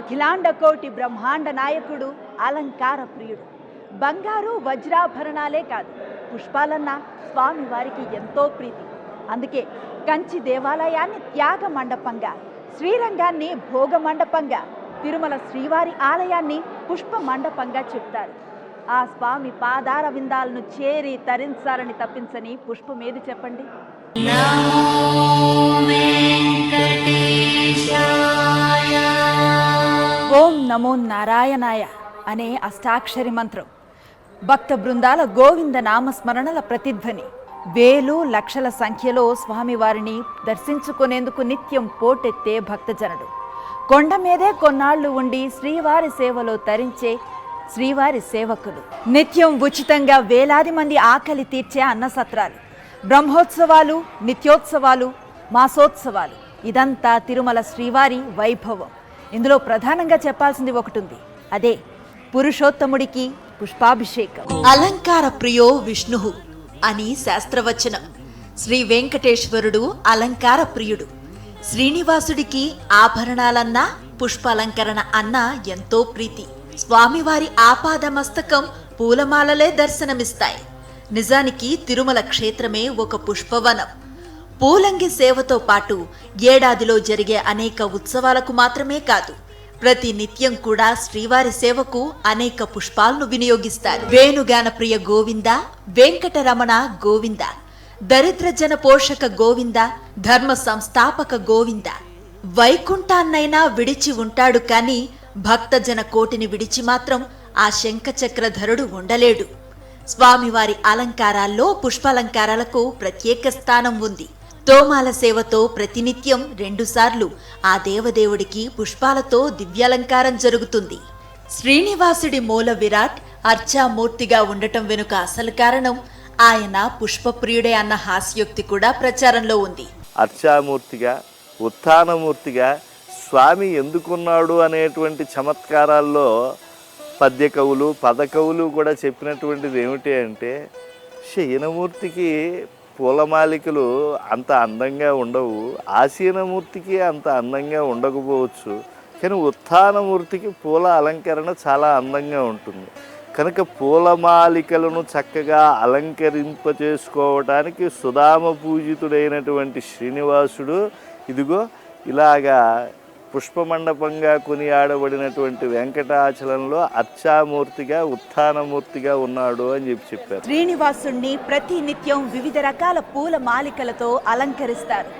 అఖిలాండ కోటి బ్రహ్మాండ నాయకుడు అలంకార ప్రియుడు. బంగారు వజ్రాభరణాలే కాదు పుష్పాలన్న స్వామి వారికి ఎంతో ప్రీతి. అందుకే కంచి దేవాలయాన్ని త్యాగ మండపంగా శ్రీరంగాన్ని భోగ మండపంగా తిరుమల శ్రీవారి ఆలయాన్ని పుష్ప మండపంగా చెప్తారు. ఆ స్వామి పాదార విందాలను చేరి తరించాలని తప్పించని పుష్పమేది చెప్పండి? నమో నారాయణాయ అనే అష్టాక్షరి మంత్రం. భక్త బృందాల గోవింద నామస్మరణల ప్రతిధ్వని. వేలు లక్షల సంఖ్యలో స్వామివారిని దర్శించుకునేందుకు నిత్యం పోటెత్తే భక్తజనుడు. కొండ మీదే కొన్నాళ్ళు ఉండి శ్రీవారి సేవలో తరించే శ్రీవారి సేవకులు. నిత్యం ఉచితంగా వేలాది మంది ఆకలి తీర్చే అన్నసత్రాలు. బ్రహ్మోత్సవాలు నిత్యోత్సవాలు మాసోత్సవాలు. ఇదంతా తిరుమల శ్రీవారి వైభవం. ఇందులో ప్రధానంగా చెప్పాల్సింది ఒకటి ఉంది అదే పురుషోత్తముడికి పుష్పాభిషేకం. అలంకార ప్రియో విష్ణు అని శాస్త్రవచనం. శ్రీ వెంకటేశ్వరుడు అలంకార ప్రియుడు. శ్రీనివాసుడికి ఆభరణాలన్నా పుష్పాలంకరణ అన్నా ఎంతో ప్రీతి. స్వామివారి ఆపాద మస్తకం పూలమాలలే దర్శనమిస్తాయి. నిజానికి తిరుమల క్షేత్రమే ఒక పుష్పవనం. పూలంగి సేవతో పాటు ఏడాదిలో జరిగే అనేక ఉత్సవాలకు మాత్రమే కాదు ప్రతి నిత్యం కూడా శ్రీవారి సేవకు అనేక పుష్పాలను వినియోగిస్తారు. వేణుగాన ప్రియ గోవింద వెంకటరమణ గోవింద దరిద్రజన పోషక గోవింద ధర్మ సంస్థాపక గోవింద. వైకుంఠాన్నైనా విడిచి ఉంటాడు కాని భక్తజన కోటిని విడిచి మాత్రం ఆ శంఖచక్రధరుడు ఉండలేడు. స్వామివారి అలంకారాల్లో పుష్పాలంకారాలకు ప్రత్యేక స్థానం ఉంది. తోమాల సేవతో ప్రతినిత్యం రెండుసార్లు ఆ దేవదేవుడికి పుష్పాలతో దివ్యాలంకారం జరుగుతుంది. శ్రీనివాసుడి మూల విరాట్ అర్చామూర్తిగా ఉండటం వెనుక అసలు కారణం ఆయన పుష్పప్రియుడే అన్న హాస్యోక్తి కూడా ప్రచారంలో ఉంది. అర్చామూర్తిగా ఉత్థానమూర్తిగా స్వామి ఎందుకున్నాడు అనేటువంటి చమత్కారాల్లో పద్య కవులు పద కవులు కూడా చెప్పినటువంటిది ఏమిటి అంటే శయనమూర్తికి పూలమాలికలు అంత అందంగా ఉండవు. ఆసీనమూర్తికి అంత అందంగా ఉండకపోవచ్చు. కానీ ఉత్థానమూర్తికి పూల అలంకరణ చాలా అందంగా ఉంటుంది. కనుక పూలమాలికలను చక్కగా అలంకరింపచేసుకోవటానికి సుధామ పూజితుడైనటువంటి శ్రీనివాసుడు ఇదిగో ఇలాగా పుష్పమండపంగా కొనియాడబడినటువంటి వెంకటాచలంలో అర్చామూర్తిగా ఉత్థానమూర్తిగా ఉన్నాడు అని చెప్పి చెప్పారు. శ్రీనివాసుణ్ణి ప్రతి నిత్యం వివిధ రకాల పూల మాలికలతో అలంకరిస్తారు.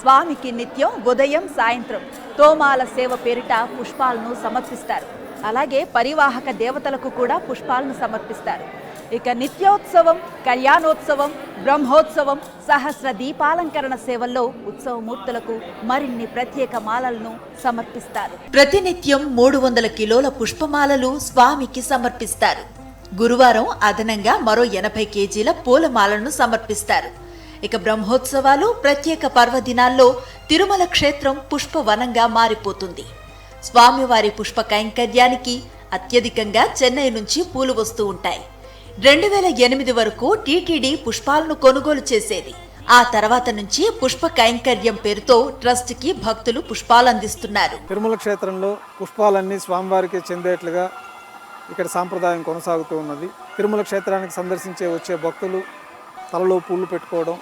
స్వామికి నిత్యం ఉదయం సాయంత్రం తోమాల సేవ పేరిట పుష్పాలను సమర్పిస్తారు. అలాగే పరివాహక దేవతలకు కూడా పుష్పాలను సమర్పిస్తారు. ఇక నిత్యోత్సవం కళ్యాణోత్సవం బ్రహ్మోత్సవం సహస్ర దీపాలంకరణ సేవల్లో ఉత్సవమూర్తులకు మరిన్ని ప్రత్యేక మాలలను సమర్పిస్తారు. ప్రతినిత్యం మూడు వందల కిలోల పుష్పమాలలు స్వామికి సమర్పిస్తారు. గురువారం అదనంగా మరో ఎనభై కేజీల పూలమాలను సమర్పిస్తారు. ఇక బ్రహ్మోత్సవాలు ప్రత్యేక పర్వదినాల్లో తిరుమల క్షేత్రం పుష్పవనంగా మారిపోతుంది. స్వామివారి పుష్ప కైంకర్యానికి అత్యధికంగా చెన్నై నుంచి పూలు వస్తూ ఉంటాయి. రెండు వేల ఎనిమిది వరకు టీటీడీ పుష్పాలను కొనుగోలు చేసేది. ఆ తర్వాత నుంచి పుష్ప కైంకర్యం పేరుతో ట్రస్ట్కి భక్తులు పుష్పాలు అందిస్తున్నారు తిరుమల క్షేత్రంలో పుష్పాలన్నీ స్వామివారికి చెందేట్లుగా ఇక్కడ సాంప్రదాయం కొనసాగుతూ ఉన్నది. తిరుమల క్షేత్రానికి సందర్శించే వచ్చే భక్తులు తలలో పూలు పెట్టుకోవడం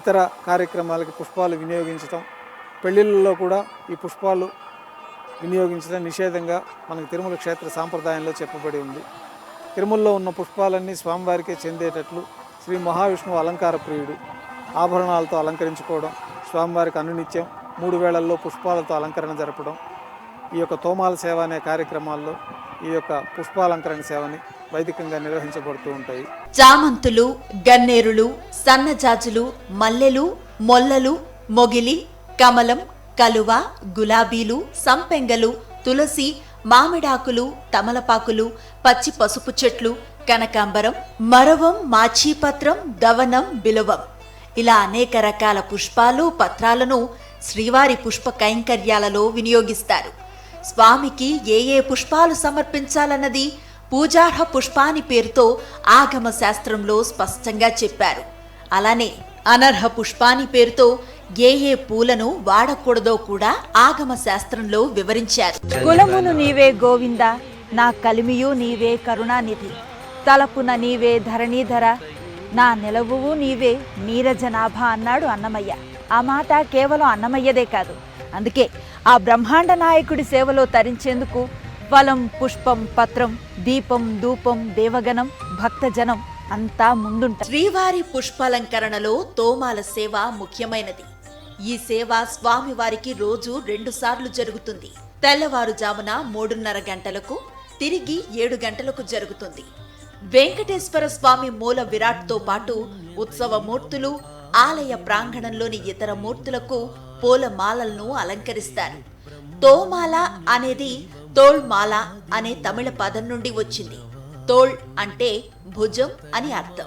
ఇతర కార్యక్రమాలకి పుష్పాలు వినియోగించడం పెళ్ళిళ్ళలో కూడా ఈ పుష్పాలు వినియోగించడం నిషేధంగా మనకు తిరుమల క్షేత్ర సాంప్రదాయంలో చెప్పబడి ఉంది. తిరుమలలో ఉన్న పుష్పాలన్నీ స్వామివారికే చెందేటట్లు శ్రీ మహావిష్ణువు అలంకార ప్రియుడు. ఆభరణాలతో అలంకరించుకోవడం స్వామివారికి అనునిత్యం మూడు వేళల్లో పుష్పాలతో అలంకరణ జరపడం ఈ యొక్క తోమాల సేవ అనే కార్యక్రమాల్లో ఈ యొక్క పుష్పాలంకరణ సేవని వైదికంగా నిర్వహించబడుతూ ఉంటాయి. చామంతులు గన్నేరులు సన్నజాజులు మల్లెలు మొల్లలు మొగిలి కమలం కలువ గులాబీలు సంపెంగలు తులసి మామిడాకులు తమలపాకులు పచ్చి పసుపు చెట్లు కనకాంబరం మరవం మాచీపత్రం దవనం బిలవం. ఇలా అనేక రకాల పుష్పాలు పత్రాలను శ్రీవారి పుష్ప కైంకర్యాలలో వినియోగిస్తారు. స్వామికి ఏ ఏ పుష్పాలు సమర్పించాలన్నది పూజార్హ పుష్పాని పేరుతో ఆగమ శాస్త్రంలో స్పష్టంగా చెప్పారు. అలానే అనర్హ పుష్పాని పేరుతో ఏ ఏ పూలను వాడకూడదో కూడా ఆగమ శాస్త్రంలో వివరించారు. కులమును నీవే గోవింద నా కలిమియు నీవే కరుణానిధి తలపున నీవే ధరణీధర నా నిలవువు నీవే నీరజనాభ అన్నాడు అన్నమయ్య. ఆ మాట కేవలం అన్నమయ్యదే కాదు. అందుకే ఆ బ్రహ్మాండ నాయకుడి సేవలో తరించేందుకు ఫలం పుష్పం పత్రం దీపం ధూపం దేవగణం భక్తజనం అంతా ముందుంటారు శ్రీవారి పుష్పాలంకరణలో తోమాల సేవ ముఖ్యమైనది. ఈ సేవ స్వామివారికి రోజు రెండుసార్లు జరుగుతుంది. తెల్లవారుజామున మూడున్నర గంటలకు తిరిగి ఏడు గంటలకు జరుగుతుంది. వెంకటేశ్వర స్వామి మూల విరాట్తో పాటు ఉత్సవ మూర్తులు ఆలయ ప్రాంగణంలోని ఇతర మూర్తులకు పూలమాలలను అలంకరిస్తారు. తోమాల అనేది తోల్మాల అనే తమిళ పదం నుండి వచ్చింది. తోల్ అంటే భుజం అని అర్థం.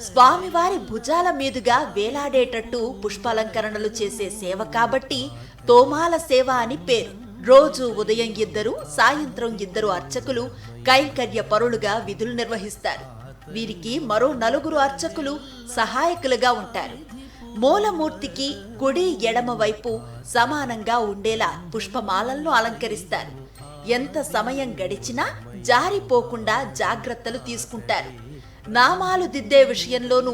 స్వామివారి భుజాల మీదుగా వేలాడేటట్టు పుష్పాలంకరణలు చేసే సేవ కాబట్టి తోమాల సేవ అని పేరు. రోజు ఉదయం ఇద్దరు సాయంత్రం ఇద్దరు అర్చకులు కైంకర్య పరులుగా విధులు నిర్వహిస్తారు. వీరికి మరో నలుగురు అర్చకులు సహాయకులుగా ఉంటారు. మూలమూర్తికి కుడి ఎడమ వైపు సమానంగా ఉండేలా పుష్పమాలలను అలంకరిస్తారు. ఎంత సమయం గడిచినా జారిపోకుండా జాగ్రత్తలు తీసుకుంటారు. నామాలు దిద్దే విషయంలోనూ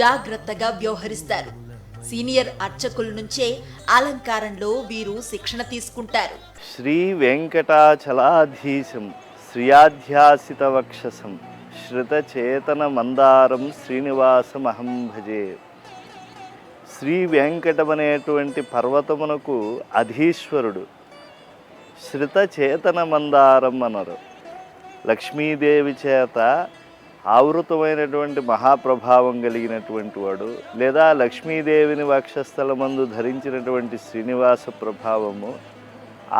జాగ్రత్తగా వ్యవహరిస్తారు. సీనియర్ అర్చకుల నుంచే అలంకారంలో వీరు శిక్షణ తీసుకుంటారు. శ్రీ వెంకటాచలాధీశం శ్రియాధ్యాసిత వక్షసం శ్రుతచేతన మందారం శ్రీనివాసమహం భజే శ్రీ వెంకటం అనేటువంటి పర్వతమునకు అధీశ్వరుడు శ్రుతచేతన మందారం అన్నారు లక్ష్మీదేవి చేత ఆవృతమైనటువంటి మహాప్రభావం కలిగినటువంటి వాడు లేదా లక్ష్మీదేవిని వక్షస్థలమందు ధరించినటువంటి శ్రీనివాస ప్రభావము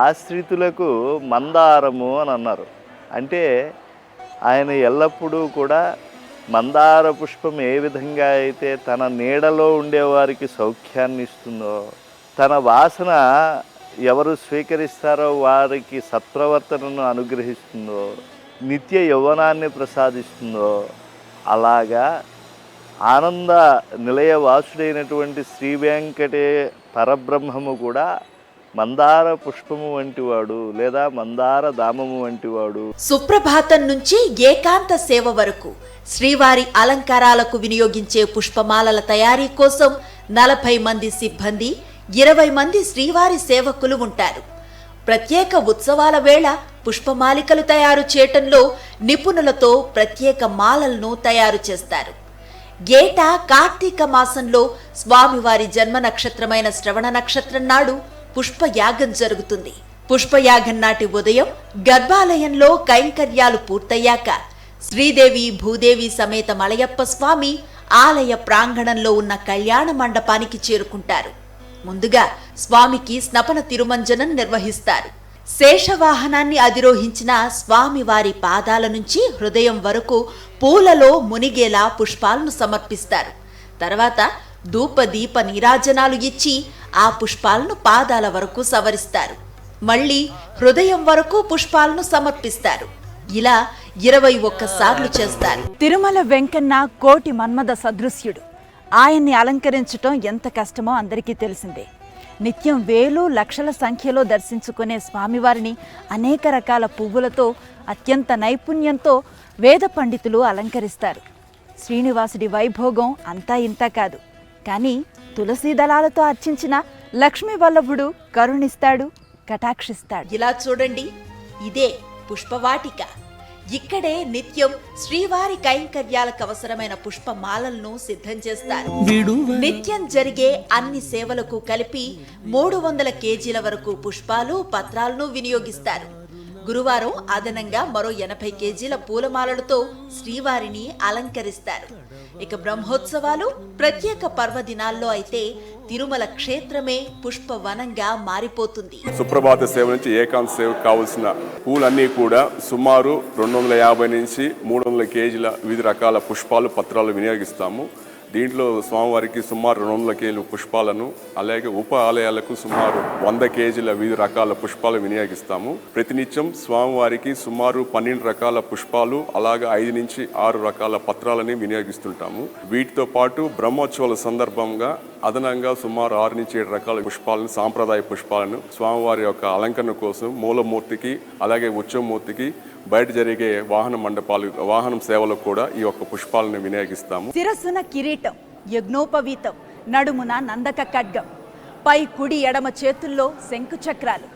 ఆశ్రితులకు మందారము అని అన్నారు. అంటే ఆయన ఎల్లప్పుడూ కూడా మందార పుష్పం ఏ విధంగా అయితే తన నీడలో ఉండేవారికి సౌఖ్యాన్ని ఇస్తుందో తన వాసన ఎవరు స్వీకరిస్తారో వారికి సత్ప్రవర్తనను అనుగ్రహిస్తుందో నిత్య యౌవనాన్ని ప్రసాదిస్తుందో అలాగా ఆనంద నిలయవాసుడైనటువంటి శ్రీ వెంకటే పరబ్రహ్మము కూడా మందార పుష్పము వంటివాడు లేదా మందార దామము వంటివాడు. సుప్రభాతం నుంచి ఏకాంత సేవ వరకు శ్రీవారి అలంకారాలకు వినియోగించే పుష్పమాలల తయారీ కోసం నలభై మంది సిబ్బంది ఇరవై మంది శ్రీవారి సేవకులు ఉంటారు. ప్రత్యేక ఉత్సవాల వేళ పుష్పమాలికలు తయారు చేయటంలో నిపుణులతో ప్రత్యేక మాలలను తయారు చేస్తారు. ఏటా కార్తీక మాసంలో స్వామివారి జన్మ నక్షత్రమైన శ్రవణ నక్షత్రం నాడు పుష్పయాగం జరుగుతుంది. పుష్పయాగం నాటి ఉదయం గర్భాలయంలో కైంకర్యాలు పూర్తయ్యాక శ్రీదేవి భూదేవి సమేత మలయప్ప స్వామి ఆలయ ప్రాంగణంలో ఉన్న కళ్యాణ మండపానికి చేరుకుంటారు. ముందుగా స్వామికి స్నపన తిరుమంజనం నిర్వహిస్తారు. శేషవాహనాన్ని అధిరోహించిన స్వామివారి పాదాల నుంచి హృదయం వరకు పూలలో మునిగేలా పుష్పాలను సమర్పిస్తారు. తర్వాత ధూపదీప నీరాజనాలు ఇచ్చి ఆ పుష్పాలను పాదాల వరకు సవరిస్తారు. మళ్ళీ హృదయం వరకు పుష్పాలను సమర్పిస్తారు. ఇలా ఇరవై ఒక్కసార్లు చేస్తారు. తిరుమల వెంకన్న కోటి మన్మథ సదృశ్యుడు. ఆయన్ని అలంకరించటం ఎంత కష్టమో అందరికీ తెలిసిందే. నిత్యం వేలు లక్షల సంఖ్యలో దర్శించుకునే స్వామివారిని అనేక రకాల పువ్వులతో అత్యంత నైపుణ్యంతో వేద పండితులు అలంకరిస్తారు. శ్రీనివాసుడి వైభోగం అంతా ఇంత కాదు. కానీ తులసీ దళాలతో అర్చించిన లక్ష్మీ వల్లభుడు కరుణిస్తాడు కటాక్షిస్తాడు. ఇలా చూడండి. ఇదే పుష్పవాటిక. ఇక్కడే నిత్యం శ్రీవారి కైంకర్యాలకు అవసరమైన పుష్పమాలలను సిద్ధం చేస్తారు. నిత్యం జరిగే అన్ని సేవలకు కలిపి మూడు వందల కేజీల వరకు పుష్పాలు పత్రాలను వినియోగిస్తారు. గురువారం అదనంగా మరో ఎనభై కేజీల పూలమాలలతో శ్రీవారిని అలంకరిస్తారు. ఇక బ్రహ్మోత్సవాలు ప్రత్యేక పర్వదినాల్లో అయితే తిరుమల క్షేత్రమే పుష్పవనంగా మారిపోతుంది. సుప్రభాత సేవ నుంచి ఏకాంత సేవకు కావలసిన పూలన్నీ కూడా సుమారు రెండు వందల యాభై నుంచి మూడు వందల కేజీల వివిధ రకాల పుష్పాలు పత్రాలు వినియోగిస్తాము. దీంట్లో స్వామివారికి సుమారు రెండు వందల కేజీల పుష్పాలను అలాగే ఉప ఆలయాలకు సుమారు వంద కేజీల వివిధ రకాల పుష్పాలు వినియోగిస్తాము. ప్రతినిత్యం స్వామివారికి సుమారు పన్నెండు రకాల పుష్పాలు అలాగే ఐదు నుంచి ఆరు రకాల పత్రాలని వినియోగిస్తుంటాము. వీటితో పాటు బ్రహ్మోత్సవాల సందర్భంగా అదనంగా సుమారు ఆరు నుంచి ఏడు రకాల పుష్పాలను సాంప్రదాయ పుష్పాలను స్వామివారి యొక్క అలంకరణ కోసం మూలమూర్తికి అలాగే ఉత్సవమూర్తికి బయట జరిగే వాహన మండపాలు వాహనం సేవలకు కూడా ఈ యొక్క పుష్పాలను వినియోగిస్తాము. శిరస్సున కిరీటం యజ్ఞోపవీతం నడుమున నందక ఖడ్గం పై కుడి ఎడమ చేతుల్లో శంకు చక్రాలు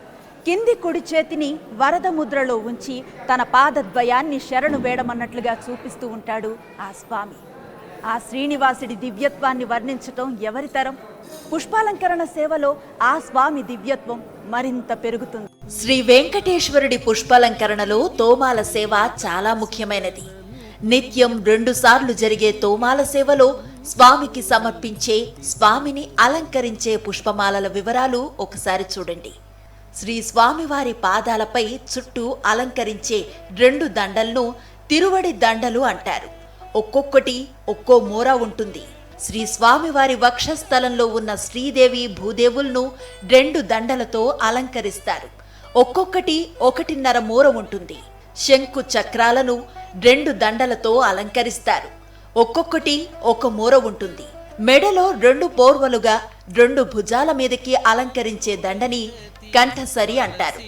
కింది కుడి చేతిని వరద ముద్రలో ఉంచి తన పాదద్వయాన్ని శరణు వేడమన్నట్లుగా చూపిస్తూ ఉంటాడు ఆ స్వామి. ఆ శ్రీనివాసుడి దివ్యత్వాన్ని వర్ణించటం ఎవరి తరం? పుష్పాలంకరణ సేవలో ఆ స్వామి దివ్యత్వం మరింత పెరుగుతుంది. శ్రీ వెంకటేశ్వరుడి పుష్పాలంకరణలో తోమాల సేవ చాలా ముఖ్యమైనది. నిత్యం రెండుసార్లు జరిగే తోమాల సేవలో స్వామికి సమర్పించే స్వామిని అలంకరించే పుష్పమాలల వివరాలు ఒకసారి చూడండి. శ్రీ స్వామివారి పాదాలపై చుట్టూ అలంకరించే రెండు దండలను తిరువడి దండలు అంటారు. ఒక్కొక్కటి ఒక్కో మూర ఉంటుంది. శ్రీ స్వామివారి వక్షస్థలంలో ఉన్న శ్రీదేవి భూదేవులను రెండు దండలతో అలంకరిస్తారు. ఒక్కొక్కటి ఒకటిన్నర మూర ఉంటుంది. శంకు చక్రాలను రెండు దండలతో అలంకరిస్తారు. ఒక్కొక్కటి ఒక మూర ఉంటుంది. మెడలో రెండు పోర్వలుగా రెండు భుజాల మీదకి అలంకరించే దండని కంఠసరి అంటారు.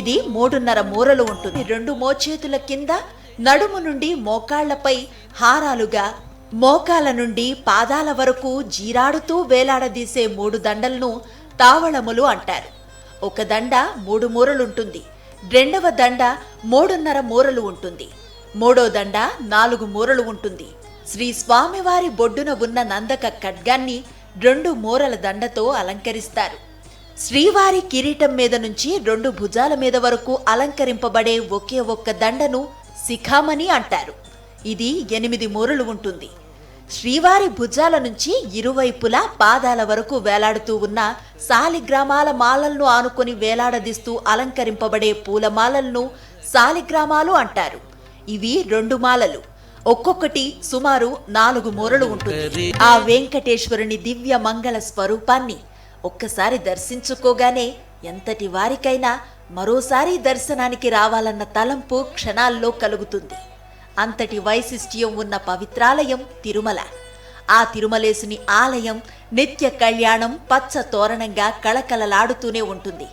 ఇది మూడున్నర మూరలు ఉంటుంది. రెండు మోచేతుల కింద నడుము నుండి మోకాళ్ళపై హారాలుగా మోకాల నుండి పాదాల వరకు జీరాడుతూ వేలాడదీసే మూడు దండలను తావళములు అంటారు. ఒక దండ మూడు మూరలుంటుంది. రెండవ దండ మూడున్నర మూరలు ఉంటుంది. మూడో దండ నాలుగు మూరలు ఉంటుంది. శ్రీ స్వామివారి బొడ్డున ఉన్న నందక ఖడ్గాన్ని రెండు మూరల దండతో అలంకరిస్తారు. శ్రీవారి కిరీటం మీద నుంచి రెండు భుజాల మీద వరకు అలంకరింపబడే ఒకే ఒక్క దండను శిఖామణి అంటారు. ఇది ఎనిమిది మూరలు ఉంటుంది. శ్రీవారి భుజాల నుంచి ఇరువైపులా పాదాల వరకు వేలాడుతూ ఉన్న సాలిగ్రామాల మాలలను ఆనుకొని వేలాడదీస్తూ అలంకరింపబడే పూలమాలలను సాలిగ్రామాలు అంటారు. ఇవి రెండు మాలలు. ఒక్కొక్కటి సుమారు నాలుగు మూరలు ఉంటుంది. ఆ వెంకటేశ్వరుని దివ్య మంగళ స్వరూపాన్ని ఒక్కసారి దర్శించుకోగానే ఎంతటి వారికైనా మరోసారి దర్శనానికి రావాలన్న తలంపు క్షణాల్లో కలుగుతుంది. అంతటి వైశిష్ట్యం ఉన్న పవిత్రాలయం తిరుమల. ఆ తిరుమలేసుని ఆలయం నిత్య కళ్యాణం పచ్చ తోరణంగా కళకళలాడుతూనే ఉంటుంది.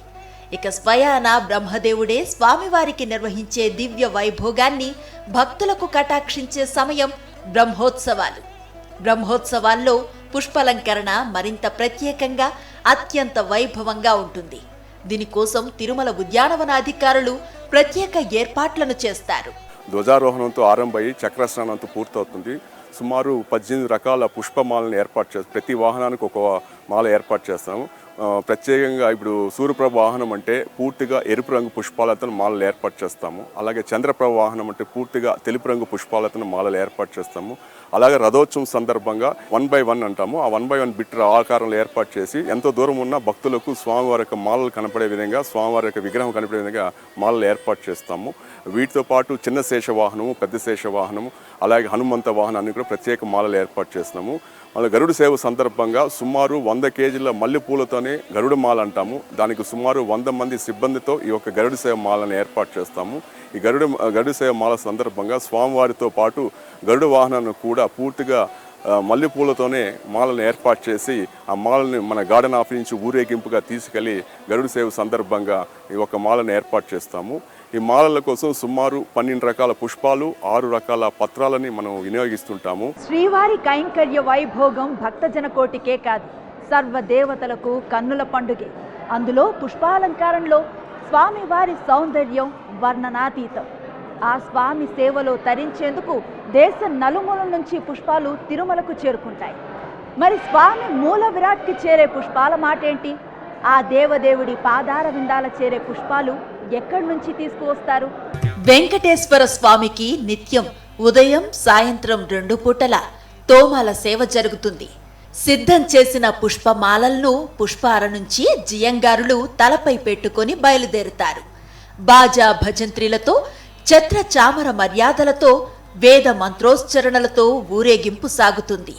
ఇక స్వయాన బ్రహ్మదేవుడే స్వామివారికి నిర్వహించే దివ్య వైభోగాన్ని భక్తులకు కటాక్షించే సమయం బ్రహ్మోత్సవాలు. బ్రహ్మోత్సవాల్లో పుష్పలంకరణ మరింత ప్రత్యేకంగా అత్యంత వైభవంగా ఉంటుంది. దీనికోసం తిరుమల ఉద్యానవన అధికారులు ప్రత్యేక ఏర్పాట్లను చేస్తారు. ధ్వజారోహణంతో ఆరంభమై చక్రస్నానంతో పూర్తవుతుంది. సుమారు పద్దెనిమిది రకాల పుష్పమాలను ఏర్పాటు చేస్తాం ప్రతి వాహనానికి ఒక మాల ఏర్పాటు చేస్తాము. ప్రత్యేకంగా ఇప్పుడు సూర్యప్రభ వాహనం అంటే పూర్తిగా ఎరుపు రంగు పుష్పాలతో మాలలు ఏర్పాటు చేస్తాము. అలాగే చంద్రప్రభ వాహనం అంటే పూర్తిగా తెలుపు రంగు పుష్పాలతో మాలలు ఏర్పాటు చేస్తాము. అలాగే రథోత్సవం సందర్భంగా వన్ బై వన్ అంటాము. ఆ వన్ బై వన్ బిట్ర ఆకారంలో ఏర్పాటు చేసి ఎంతో దూరం ఉన్న భక్తులకు స్వామివారి యొక్క మాలలు కనపడే విధంగా స్వామివారి యొక్క విగ్రహం కనపడే విధంగా మాలలు ఏర్పాటు చేస్తాము. వీటితో పాటు చిన్న శేష వాహనము పెద్ద శేష వాహనము అలాగే హనుమంత వాహనాన్ని కూడా ప్రత్యేక మాలలు ఏర్పాటు చేస్తున్నాము. మళ్ళీ గరుడు సేవ సందర్భంగా సుమారు వంద కేజీల మల్లెపూలతోనే గరుడు మాల అంటాము. దానికి సుమారు వంద మంది సిబ్బందితో ఈ యొక్క గరుడు సేవ మాలను ఏర్పాటు చేస్తాము. ఈ గరుడు గరుడు సేవ మాల సందర్భంగా స్వామివారితో పాటు గరుడు వాహనాన్ని కూడా పూర్తిగా మల్లెపూలతోనే మాలను ఏర్పాటు చేసి ఆ మాలని మన గార్డెన్ ఆఫీస్ నుంచి ఊరేగింపుగా తీసుకెళ్ళి గరుడు సేవ సందర్భంగా ఈ యొక్క మాలను ఏర్పాటు చేస్తాము. ఈ మాలల కోసం సుమారు పన్నెండు రకాల పుష్పాలు ఆరు రకాల పత్రాలని మనం వినియోగిస్తుంటాము. శ్రీవారి కైంకర్య వైభోగం భక్తజన కోటికే కాదు సర్వ దేవతలకు కన్నుల పండుగే. అందులో పుష్పాలంకారంలో స్వామివారి సౌందర్యం వర్ణనాతీతం. ఆ స్వామి సేవలో తరించేందుకు దేశ నలుమూల నుంచి పుష్పాలు తిరుమలకు చేరుకుంటాయి. మరి స్వామి మూల విరాట్కి చేరే పుష్పాల మాటేంటి? ఆ దేవదేవుడి పాదార విందాల చేరే పుష్పాలు ఎక్కడి నుంచి తీసుకువస్తారు? వెంకటేశ్వర స్వామికి నిత్యం ఉదయం సాయంత్రం రెండు పూటల తోమాల సేవ జరుగుతుంది. సిద్ధం చేసిన పుష్పమాలలను పుష్పార నుంచి జియంగారులు తలపై పెట్టుకొని బయలుదేరుతారు. బాజా భజంత్రిలతో ఛత్ర చామర మర్యాదలతో వేద మంత్రోచ్చరణలతో ఊరేగింపు సాగుతుంది.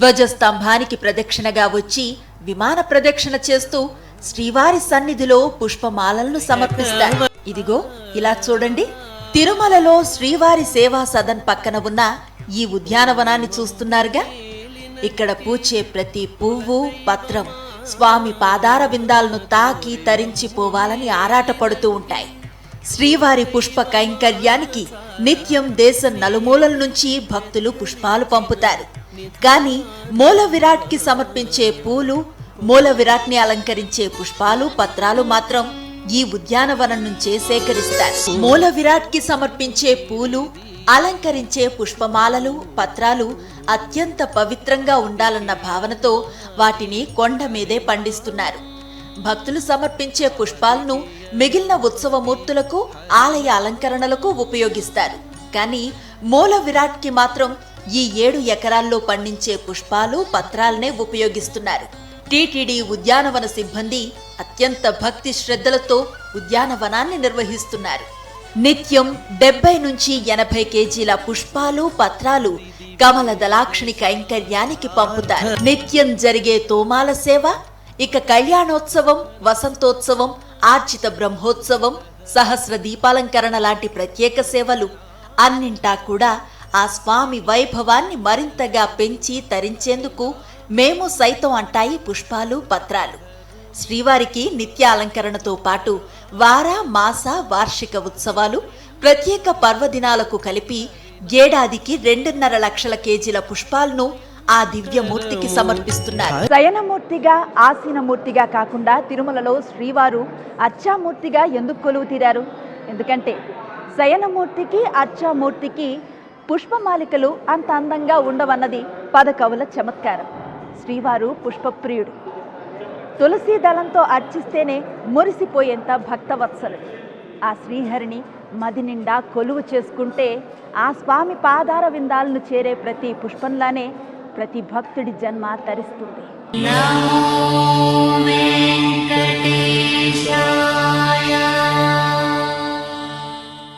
ధ్వజస్తంభానికి ప్రదక్షిణగా వచ్చి విమాన ప్రదక్షిణ చేస్తూ శ్రీవారి సన్నిధిలో పుష్పమాలలను సమర్పిస్తారు ఇదిగో ఇలా చూడండి. తిరుమలలో శ్రీవారి సేవా సదన్ పక్కన ఉన్న ఈ ఉద్యానవనాన్ని చూస్తున్నారుగా? ఇక్కడ పూచే ప్రతి పువ్వు పత్రం స్వామి పాదార బిందాలను తాకి తరించి పోవాలని ఆరాటపడుతూ ఉంటాయి. శ్రీవారి పుష్ప కైంకర్యానికి నిత్యం దేశం నలుమూలల నుంచి భక్తులు పుష్పాలు పంపుతారు. కానీ మూల విరాట్కి సమర్పించే పూలు మూల విరాట్ని అలంకరించే పుష్పాలు పత్రాలు మాత్రం ఈ ఉద్యానవనం నుంచే సేకరిస్తారు. మూల విరాట్కి సమర్పించే పూలు అలంకరించే పుష్పమాలలు పత్రాలు అత్యంత పవిత్రంగా ఉండాలన్న భావనతో వాటిని కొండ మీదే పండిస్తున్నారు. భక్తులు సమర్పించే పుష్పాలను మిగిలిన ఉత్సవమూర్తులకు ఆలయ అలంకరణలకు ఉపయోగిస్తారు. కానీ మూల విరాట్కి మాత్రం ఈ ఏడు ఎకరాల్లో పండించే పుష్పాలు పత్రాలనే ఉపయోగిస్తున్నారు. టీటీడీ ఉద్యానవన సిబ్బంది అత్యంత భక్తి శ్రద్ధలతో ఉద్యానవనాన్ని నిర్వహిస్తున్నారు. నిత్యం డెబ్బై నుంచి ఎనభై కేజీల పుష్పాలు పత్రాలు కమల దళాక్షిణి కైంకర్యానికి పంపుతారు. నిత్యం జరిగే తోమాల సేవ ఇక కళ్యాణోత్సవం వసంతోత్సవం ఆర్చిత బ్రహ్మోత్సవం సహస్ర దీపాలంకరణ లాంటి ప్రత్యేక సేవలు అన్నింటా కూడా ఆ స్వామి వైభవాన్ని మరింతగా పెంచి తరించేందుకు మేము సైతం అంటాయి పుష్పాలు పత్రాలు. శ్రీవారికి నిత్య అలంకరణతో పాటు వార మాస వార్షిక ఉత్సవాలు ప్రత్యేక పర్వదినాలకు కలిపి ఏడాదికి రెండున్నర లక్షల కేజీల పుష్పాలను ఆ దివ్యమూర్తికి సమర్పిస్తున్నారు. శయనమూర్తిగా ఆసీనమూర్తిగా కాకుండా తిరుమలలో శ్రీవారు అర్చామూర్తిగా ఎందుకు కొలువు తీరారు? ఎందుకంటే శయనమూర్తికి అర్చామూర్తికి పుష్పమాలికలు అంత అందంగా ఉండవన్నది పదకవుల చమత్కారం. శ్రీవారు పుష్పప్రియుడు. తులసి దళంతో అర్చిస్తేనే మురిసిపోయేంత భక్తవత్సలుడు ఆ శ్రీహరిని మది నిండా కొలువు చేసుకుంటే ఆ స్వామి పాదార విందాలను చేరే ప్రతి పుష్పంలానే ప్రతి భక్తుడి జన్మ తరిస్తుంది. నమో